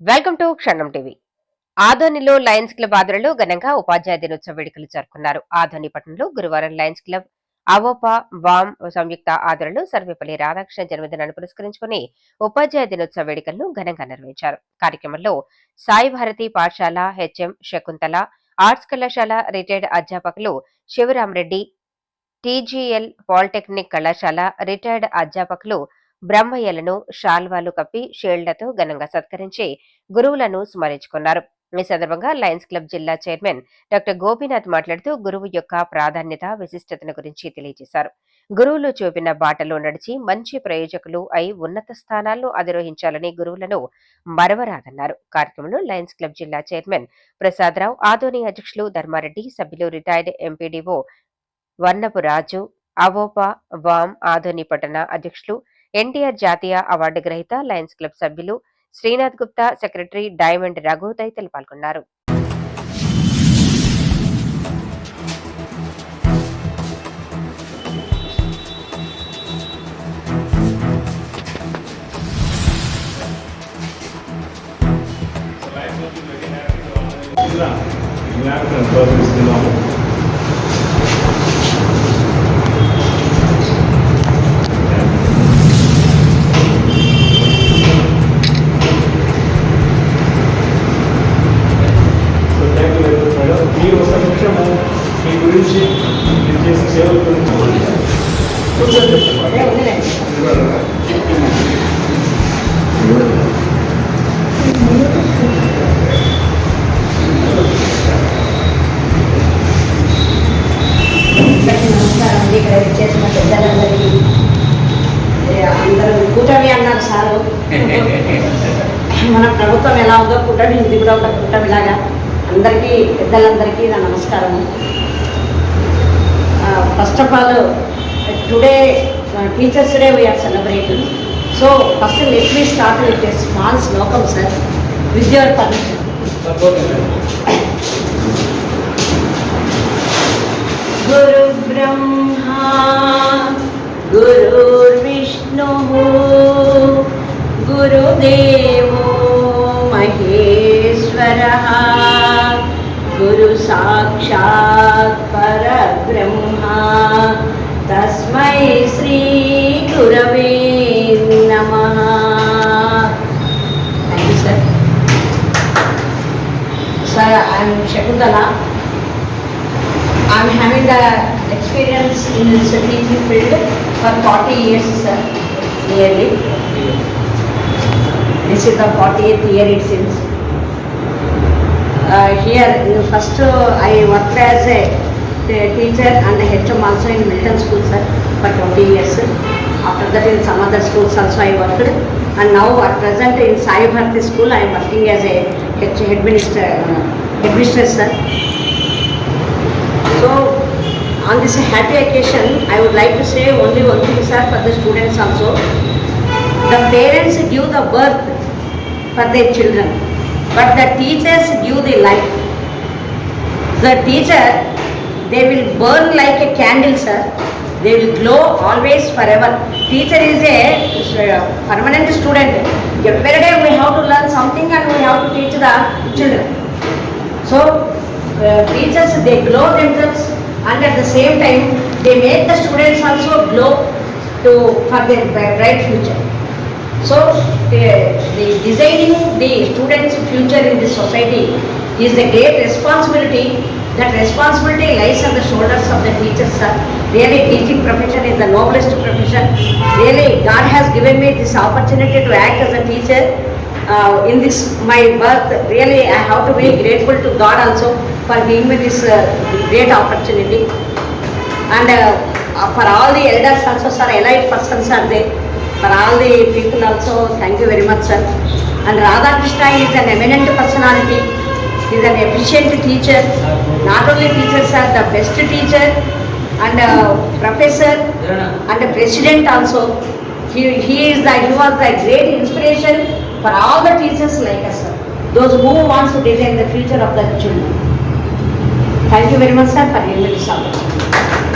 Welcome to Kshanam TV. ఆధోనిలో Lions club ఆధ్వర్యంలో ఘనంగా ఉపాధ్యాయ దినోత్సవ వేడుకలు జరుపుకున్నారు. ఆధోని పట్టణంలో గురువారం లయన్స్ క్లబ్ అవోపా వామ్ సంయుక్త ఆధ్వర్యంలో సర్వేపల్లి రాధాకృష్ణ జన్మదినాన్ని పురస్కరించుకుని ఉపాధ్యాయ దినోత్సవ వేడుకలను ఘనంగా నిర్వహించారు. కార్యక్రమంలో సాయి భారతి పాఠశాల హెచ్ఎం శకుంతల ఆర్ట్స్ కళాశాల రిటైర్డ్ అధ్యాపకులు శివరామరెడ్డి టీజీఎల్ పాలిటెక్నిక్ కళాశాల రిటైర్డ్ అధ్యాపకులు బ్రహ్మయ్యలను షాల్వాలు కప్పి షీల్డ్లతో ఘనంగా సత్కరించి గురువులను స్మరించుకున్నారు. ఈ సందర్భంగా లయన్స్ క్లబ్ జిల్లా చైర్మన్ డాక్టర్ గోపీనాథ్ మాట్లాడుతూ గురువు యొక్క ప్రాధాన్యత విశిష్టతను గురించి తెలియజేశారు. గురువులు చూపిన బాటలో నడిచి మంచి ప్రయోజకులు అయి ఉన్నత స్థానాలను అధిరోహించాలని గురువులను మరవరాదన్నారు. కార్యక్రమంలో లయన్స్ క్లబ్ జిల్లా చైర్మన్ ప్రసాదరావు ఆదోని అధ్యక్షులు ధర్మారెడ్డి సభ్యులు రిటైర్డ్ ఎంపీడీఓ వర్ణపు రాజు అవోపా వామ్ ఆధోని పట్టణ అధ్యక్షులు ఎన్టీఆర్ జాతీయ అవార్డు గ్రహీత లయన్స్ క్లబ్ సభ్యులు శ్రీనాథ్ గుప్తా సెక్రటరీ డైమండ్ రఘు తదితరులు పాల్గొన్నారు జ్ఞాపకం ప్రవర్తిస్తున్నాము మీరు ఒక నిమిషము మీ గురించి మీరు చేసిన సేవల గురించి అందరికీ నమస్కారం ఇక్కడ వచ్చేసిన పెద్దలందరికీ అందరూ కూటమి అన్నారు సారు మన ప్రభుత్వం ఎలా ఉందో కూటమి ఇది కూడా ఒక కూటమిలాగా అందరికీ పెద్దలందరికీ నా నమస్కారం. First of all today teachers day we are celebrating so first let me start with a small shlokam sir విద్యార్ your permission గురు బ్రహ్మా గురుర్విష్ణు గురుదేవో మహేశ్వర సాక్షాత్ పరబ్రహ్మ తస్మై శ్రీ గురవే నమ thank you sir sir I'm Shakuntala I'm having the experience in teaching field for forty years sir nearly this is the forty eighth year it since here, in first uh, I worked as a teacher and HM also in Milton School, sir, for 20 years. After that in some other schools also I worked. And now at present in Sai Bharati School I am working as a head headmaster, uh, headmistress, sir. So, on this happy occasion, I would like to say only one thing, sir, for the students also. The parents give the birth for their children, but the teachers give the life. The teacher, they will burn like a candle, sir. They will glow always forever. Teacher is a uh, permanent student. Every day we have to learn something and we have to teach the children. So, uh, teachers, they glow themselves and at the same time, they make the students also glow to, for their bright future. So, the, the designing the students' future in this society is a great responsibility. That responsibility lies on the shoulders of the teachers, sir. Really, teaching profession is the noblest profession. Really, God has given me this opportunity to act as a teacher uh, in this my birth really i have to be grateful to god also for giving me this uh, great opportunity and uh, for all the elders also sir elite persons are there for all the people also thank you very much sir and radha krishna is an eminent personality he is an efficient teacher not only teachers are the best teacher and uh, professor and the president also. He, he is the, he was the great inspiration for all the teachers like us, sir. Those who wants to design the future of the children. Thank you very much, sir, for this opportunity.